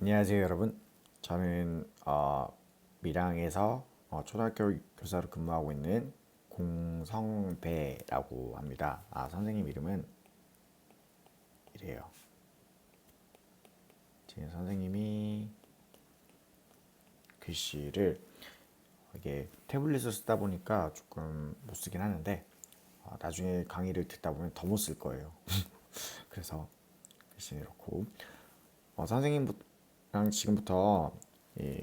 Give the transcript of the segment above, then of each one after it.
안녕하세요 여러분. 저는 어, 밀양에서 어, 초등학교 교사로 근무하고 있는 공성배라고 합니다. 아 선생님 이름은 이래요. 지금 선생님이 글씨를 이게 태블릿을 쓰다 보니까 조금 못 쓰긴 하는데 어, 나중에 강의를 듣다 보면 더 못 쓸 거예요. 그래서 글씨는 이렇고 어, 선생님 랑 지금부터 이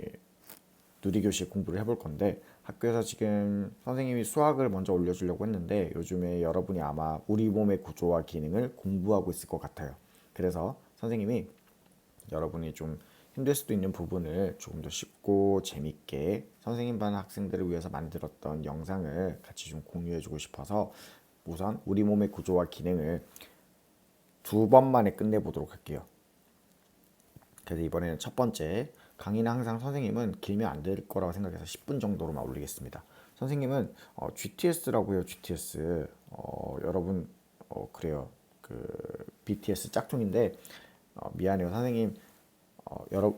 누리교실 공부를 해볼 건데 학교에서 지금 선생님이 수학을 먼저 올려주려고 했는데 요즘에 여러분이 아마 우리 몸의 구조와 기능을 공부하고 있을 것 같아요. 그래서 선생님이 여러분이 좀 힘들 수도 있는 부분을 조금 더 쉽고 재밌게 선생님 반 학생들을 위해서 만들었던 영상을 같이 좀 공유해주고 싶어서 우선 우리 몸의 구조와 기능을 두 번만에 끝내보도록 할게요. 그래서 이번에는 첫 번째 강의는 항상 선생님은 길면 안 될 거라고 생각해서 10분 정도로만 올리겠습니다. 선생님은 어, GTS라고 해요. GTS 어, 여러분 어, 그래요. 그 BTS 짝퉁인데 어, 미안해요 선생님 어, 여러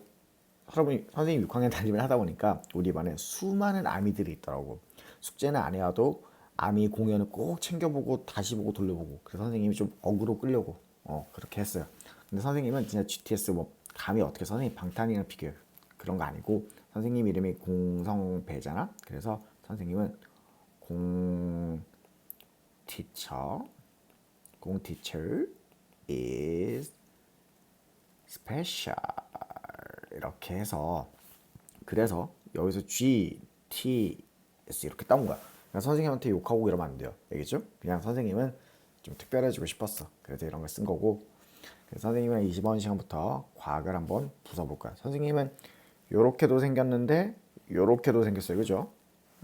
여러분이 선생님 6학년 담임을 하다 보니까 우리 반에 수많은 아미들이 있더라고. 숙제는 안 해와도 아미 공연을 꼭 챙겨보고 다시 보고 돌려보고 그래서 선생님이 좀 어그로 끌려고 어, 그렇게 했어요. 근데 선생님은 진짜 GTS 뭐 감히 어떻게 선생님 방탄이랑 비교해 그런 거 아니고 선생님 이름이 공성배잖아. 그래서 선생님은 공 teacher 공 teacher is special 이렇게 해서 그래서 여기서 G, T, S 이렇게 따온 거야. 그러니까 선생님한테 욕하고 이러면 안 돼요. 알겠죠? 그냥 선생님은 좀 특별해지고 싶었어. 그래서 이런 걸 쓴 거고. 선생님은 20번 시간부터 과학을 한번 부숴볼 거야. 선생님은 요렇게도 생겼는데 요렇게도 생겼어요. 그죠?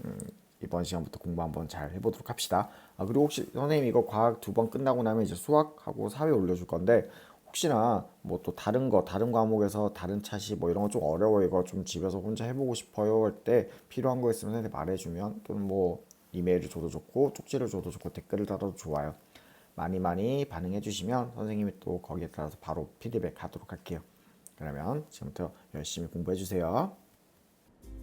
음, 이번 시간부터 공부 한번 잘 해보도록 합시다. 아, 그리고 혹시 선생님 이거 과학 두 번 끝나고 나면 이제 수학하고 사회 올려줄 건데 혹시나 뭐 또 다른 거 다른 과목에서 다른 차시 뭐 이런 거 좀 어려워 이거 좀 집에서 혼자 해보고 싶어요 할 때 필요한 거 있으면 선생님 말해주면 또는 뭐 이메일을 줘도 좋고 쪽지를 줘도 좋고 댓글을 달아도 좋아요. 많이 많이 반응해 주시면 선생님이 또 거기에 따라서 바로 피드백 하도록 할게요. 그러면 지금부터 열심히 공부해 주세요.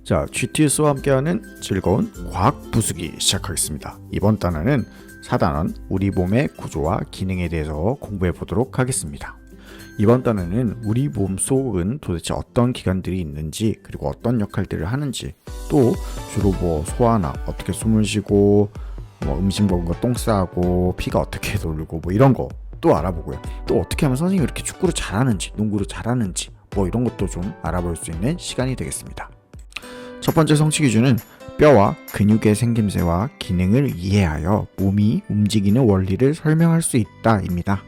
자, GTS와 함께하는 즐거운 과학 부수기 시작하겠습니다. 이번 단어는 4단원 우리 몸의 구조와 기능에 대해서 공부해 보도록 하겠습니다. 이번 단어는 우리 몸 속은 도대체 어떤 기관들이 있는지 그리고 어떤 역할들을 하는지 또 주로 뭐 소화나 어떻게 숨을 쉬고 뭐 음식 먹은 거 똥 싸고 피가 어떻게 돌고 뭐 이런 거 또 알아보고요. 또 어떻게 하면 선생님이 이렇게 축구를 잘하는지 농구를 잘하는지 뭐 이런 것도 좀 알아볼 수 있는 시간이 되겠습니다. 첫 번째 성취 기준은 뼈와 근육의 생김새와 기능을 이해하여 몸이 움직이는 원리를 설명할 수 있다입니다.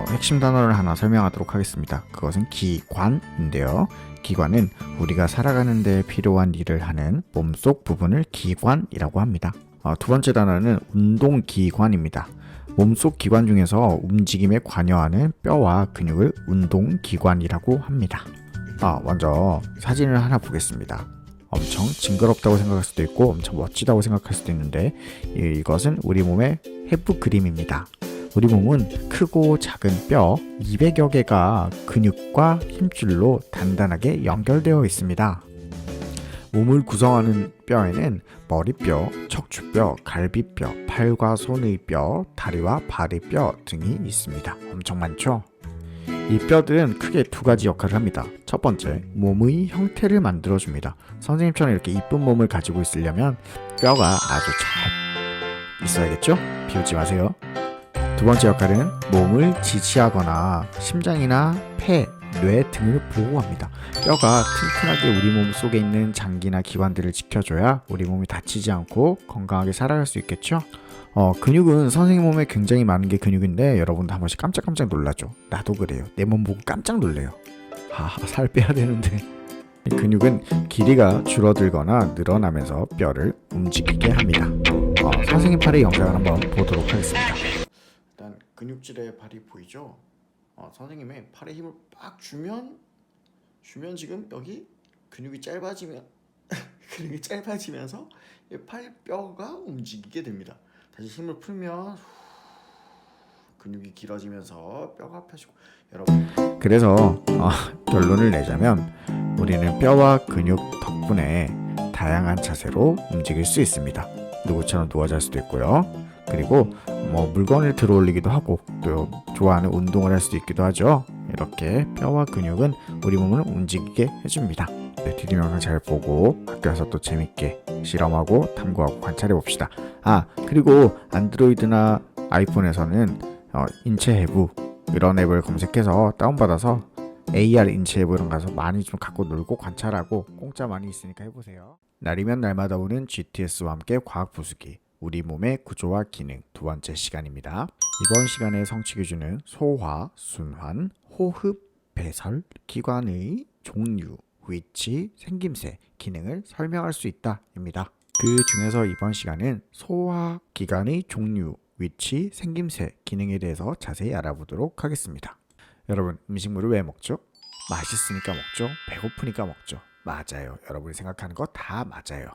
어, 핵심 단어를 하나 설명하도록 하겠습니다. 그것은 기관인데요. 기관은 우리가 살아가는 데 필요한 일을 하는 몸속 부분을 기관이라고 합니다. 어, 두 번째 단어는 운동기관입니다. 몸속 기관 중에서 움직임에 관여하는 뼈와 근육을 운동기관이라고 합니다. 아, 먼저 사진을 하나 보겠습니다. 엄청 징그럽다고 생각할 수도 있고 엄청 멋지다고 생각할 수도 있는데 이- 이것은 우리 몸의 해부 그림입니다. 우리 몸은 크고 작은 뼈 200여 개가 근육과 힘줄로 단단하게 연결되어 있습니다. 몸을 구성하는 뼈에는 머리뼈, 척추뼈, 갈비뼈, 팔과 손의 뼈, 다리와 발의 뼈 등이 있습니다. 엄청 많죠? 이 뼈들은 크게 두 가지 역할을 합니다. 첫 번째, 몸의 형태를 만들어줍니다. 선생님처럼 이렇게 이쁜 몸을 가지고 있으려면 뼈가 아주 잘 있어야겠죠? 비웃지 마세요. 두 번째 역할은 몸을 지지하거나 심장이나 폐, 뇌 등을 보호합니다. 뼈가 튼튼하게 우리 몸 속에 있는 장기나 기관들을 지켜줘야 우리 몸이 다치지 않고 건강하게 살아갈 수 있겠죠? 어, 근육은 선생님 몸에 굉장히 많은 게 근육인데 여러분도 한 번씩 깜짝깜짝 놀라죠. 나도 그래요. 내 몸 보고 깜짝 놀래요. 하하, 살 빼야 되는데. 이 근육은 길이가 줄어들거나 늘어나면서 뼈를 움직이게 합니다. 어, 선생님 팔의 영상을 한번 보도록 하겠습니다. 일단 근육질의 팔이 보이죠? 어, 선생님의 팔에 힘을 빡 주면 주면 지금 여기 근육이 짧아지면 근육이 짧아지면서 이 팔뼈가 움직이게 됩니다. 다시 힘을 풀면 근육이 길어지면서 뼈가 펴지고 여러분 그래서 어, 결론을 내자면 우리는 뼈와 근육 덕분에 다양한 자세로 움직일 수 있습니다. 누구처럼 누워 잘 수도 있고요. 그리고 뭐 물건을 들어 올리기도 하고 또 좋아하는 운동을 할 수도 있기도 하죠. 이렇게 뼈와 근육은 우리 몸을 움직이게 해줍니다. 네, 디디 영상 잘 보고 학교 와서 또 재밌게 실험하고 탐구하고 관찰해 봅시다. 아 그리고 안드로이드나 아이폰에서는 어, 인체 해부 이런 앱을 검색해서 다운받아서 AR 인체 앱 이런 가서 많이 좀 갖고 놀고 관찰하고 공짜 많이 있으니까 해보세요. 날이면 날마다 오는 GTS와 함께 과학 부수기 우리 몸의 구조와 기능 두 번째 시간입니다. 이번 시간의 성취 기준은 소화, 순환, 호흡, 배설, 기관의 종류, 위치, 생김새, 기능을 설명할 수 있다입니다. 그 중에서 이번 시간은 소화 기관의 종류, 위치, 생김새, 기능에 대해서 자세히 알아보도록 하겠습니다. 여러분, 음식물을 왜 먹죠? 맛있으니까 먹죠. 배고프니까 먹죠. 맞아요. 여러분이 생각하는 거 다 맞아요.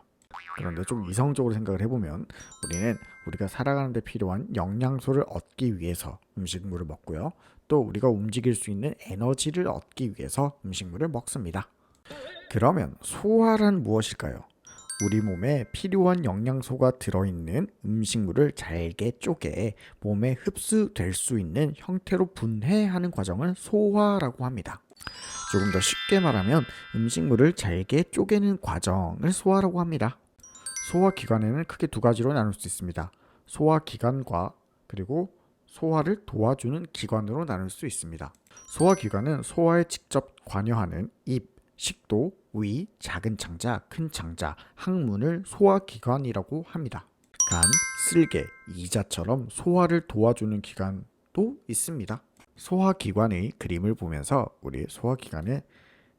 그런데 좀 이성적으로 생각을 해보면 우리는 우리가 살아가는 데 필요한 영양소를 얻기 위해서 음식물을 먹고요. 또 우리가 움직일 수 있는 에너지를 얻기 위해서 음식물을 먹습니다. 그러면 소화란 무엇일까요? 우리 몸에 필요한 영양소가 들어있는 음식물을 잘게 쪼개 몸에 흡수될 수 있는 형태로 분해하는 과정을 소화라고 합니다. 조금 더 쉽게 말하면 음식물을 잘게 쪼개는 과정을 소화라고 합니다. 소화 기관에는 크게 두 가지로 나눌 수 있습니다. 소화 기관과 그리고 소화를 도와주는 기관으로 나눌 수 있습니다. 소화 기관은 소화에 직접 관여하는 입, 식도, 위, 작은 창자, 큰 창자, 항문을 소화 기관이라고 합니다. 간, 쓸개, 이자처럼 소화를 도와주는 기관도 있습니다. 소화 기관의 그림을 보면서 우리 소화 기관의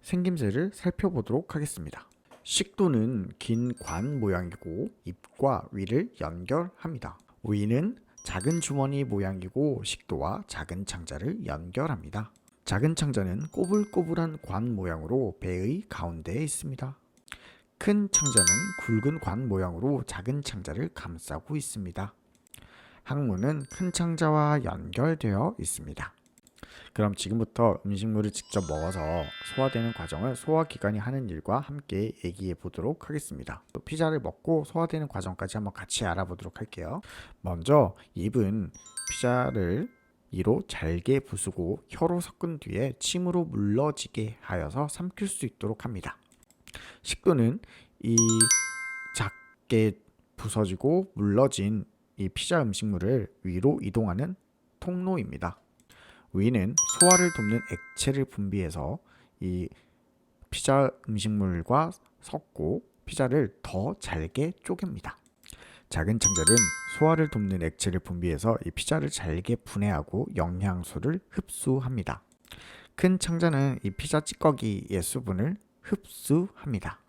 생김새를 살펴보도록 하겠습니다. 식도는 긴 관 모양이고 입과 위를 연결합니다. 위는 작은 주머니 모양이고 식도와 작은 창자를 연결합니다. 작은 창자는 꼬불꼬불한 관 모양으로 배의 가운데에 있습니다. 큰 창자는 굵은 관 모양으로 작은 창자를 감싸고 있습니다. 항문은 큰 창자와 연결되어 있습니다. 그럼 지금부터 음식물을 직접 먹어서 소화되는 과정을 소화기관이 하는 일과 함께 얘기해 보도록 하겠습니다. 또 피자를 먹고 소화되는 과정까지 한번 같이 알아보도록 할게요. 먼저 입은 피자를 이로 잘게 부수고 혀로 섞은 뒤에 침으로 물러지게 하여서 삼킬 수 있도록 합니다. 식도는 이 작게 부서지고 물러진 이 피자 음식물을 위로 이동하는 통로입니다. 위는 소화를 돕는 액체를 분비해서 이 피자 음식물과 섞고 피자를 더 잘게 쪼갭니다. 작은 창자는 소화를 돕는 액체를 분비해서 이 피자를 잘게 분해하고 영양소를 흡수합니다. 큰 창자는 이 피자 찌꺼기의 수분을 흡수합니다.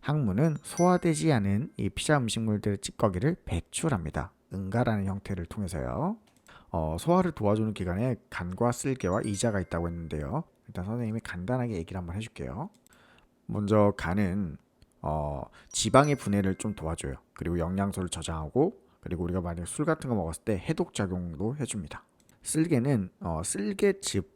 항문은 소화되지 않은 이 피자 음식물들의 찌꺼기를 배출합니다. 응가라는 형태를 통해서요. 어, 소화를 도와주는 기관에 간과 쓸개와 이자가 있다고 했는데요. 일단 선생님이 간단하게 얘기를 한번 해줄게요. 먼저 간은 어, 지방의 분해를 좀 도와줘요. 그리고 영양소를 저장하고 그리고 우리가 만약 술 같은 거 먹었을 때 해독 작용도 해줍니다. 쓸개는 어, 쓸개즙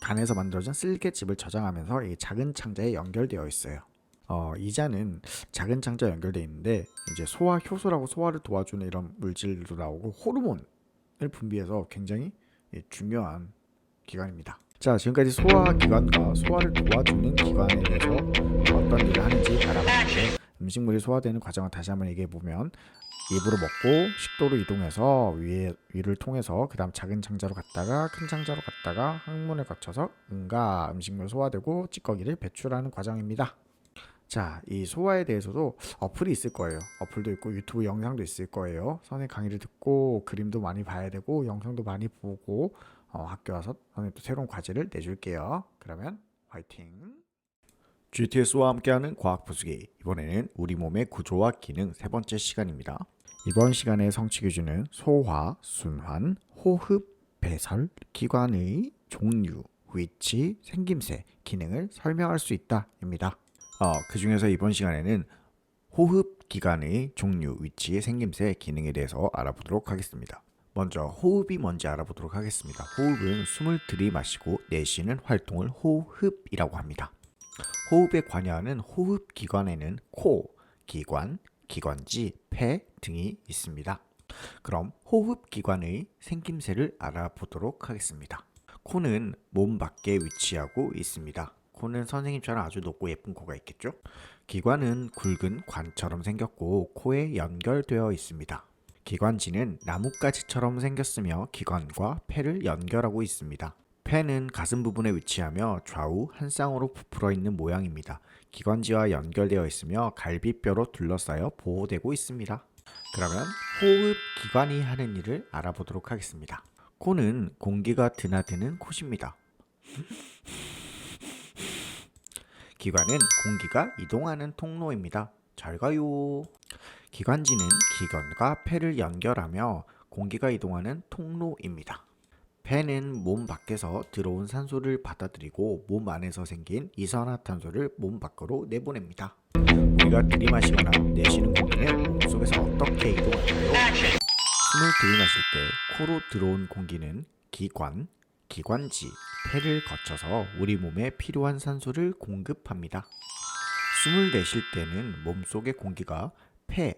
간에서 만들어진 쓸개즙을 저장하면서 이 작은 창자에 연결되어 있어요. 어, 이자는 작은 창자에 연결되어 있는데 이제 소화 효소라고 소화를 도와주는 이런 물질도 나오고 호르몬 을 분비해서 굉장히 예, 중요한 기관입니다. 자, 지금까지 소화 기관과 소화를 도와주는 기관에 대해서 어떤 일을 하는지 알아봤는데 음식물이 소화되는 과정을 다시 한번 얘기해 보면 입으로 먹고 식도로 이동해서 위에 위를 통해서 그 다음 작은 창자로 갔다가 큰 창자로 갔다가 항문을 거쳐서 응가 음식물 소화되고 찌꺼기를 배출하는 과정입니다. 자, 이 소화에 대해서도 어플이 있을 거예요. 어플도 있고 유튜브 영상도 있을 거예요. 선생님 강의를 듣고 그림도 많이 봐야 되고 영상도 많이 보고 어, 학교 와서 선생님 또 새로운 과제를 내줄게요. 그러면 화이팅! GTS와 함께하는 과학 부수기 이번에는 우리 몸의 구조와 기능 세 번째 시간입니다. 이번 시간의 성취 기준은 소화, 순환, 호흡, 배설, 기관의 종류, 위치, 생김새, 기능을 설명할 수 있다입니다. 어, 그 중에서 이번 시간에는 호흡 기관의 종류, 위치, 생김새, 기능에 대해서 알아보도록 하겠습니다. 먼저 호흡이 뭔지 알아보도록 하겠습니다. 호흡은 숨을 들이마시고 내쉬는 활동을 호흡이라고 합니다. 호흡에 관여하는 호흡 기관에는 코, 기관, 기관지, 폐 등이 있습니다. 그럼 호흡 기관의 생김새를 알아보도록 하겠습니다. 코는 몸 밖에 위치하고 있습니다. 코는 선생님처럼 아주 높고 예쁜 코가 있겠죠? 기관은 굵은 관처럼 생겼고 코에 연결되어 있습니다. 기관지는 나뭇가지처럼 생겼으며 기관과 폐를 연결하고 있습니다. 폐는 가슴 부분에 위치하며 좌우 한 쌍으로 부풀어 있는 모양입니다. 기관지와 연결되어 있으며 갈비뼈로 둘러싸여 보호되고 있습니다. 그러면 호흡 기관이 하는 일을 알아보도록 하겠습니다. 코는 공기가 드나드는 곳입니다. 기관은 공기가 이동하는 통로입니다. 잘 가요. 기관지는 기관과 폐를 연결하며 공기가 이동하는 통로입니다. 폐는 몸 밖에서 들어온 산소를 받아들이고 몸 안에서 생긴 이산화탄소를 몸 밖으로 내보냅니다. 우리가 들이마시거나 내쉬는 공기는 몸 속에서 어떻게 이동할까요? 숨을 들이마실 때 코로 들어온 공기는 기관, 기관지, 폐를 거쳐서 우리 몸에 필요한 산소를 공급합니다. 숨을 내쉴 때는 몸속의 공기가 폐,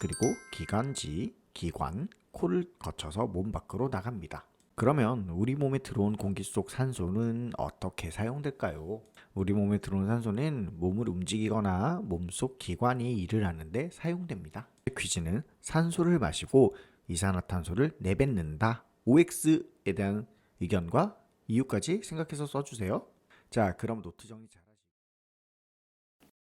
그리고 기관지, 기관, 코를 거쳐서 몸 밖으로 나갑니다. 그러면 우리 몸에 들어온 공기 속 산소는 어떻게 사용될까요? 우리 몸에 들어온 산소는 몸을 움직이거나 몸속 기관이 일을 하는데 사용됩니다. 퀴즈는 산소를 마시고 이산화탄소를 내뱉는다. OX에 대한 의견과 이유까지 생각해서 써주세요. 자, 그럼 노트 정리 잘.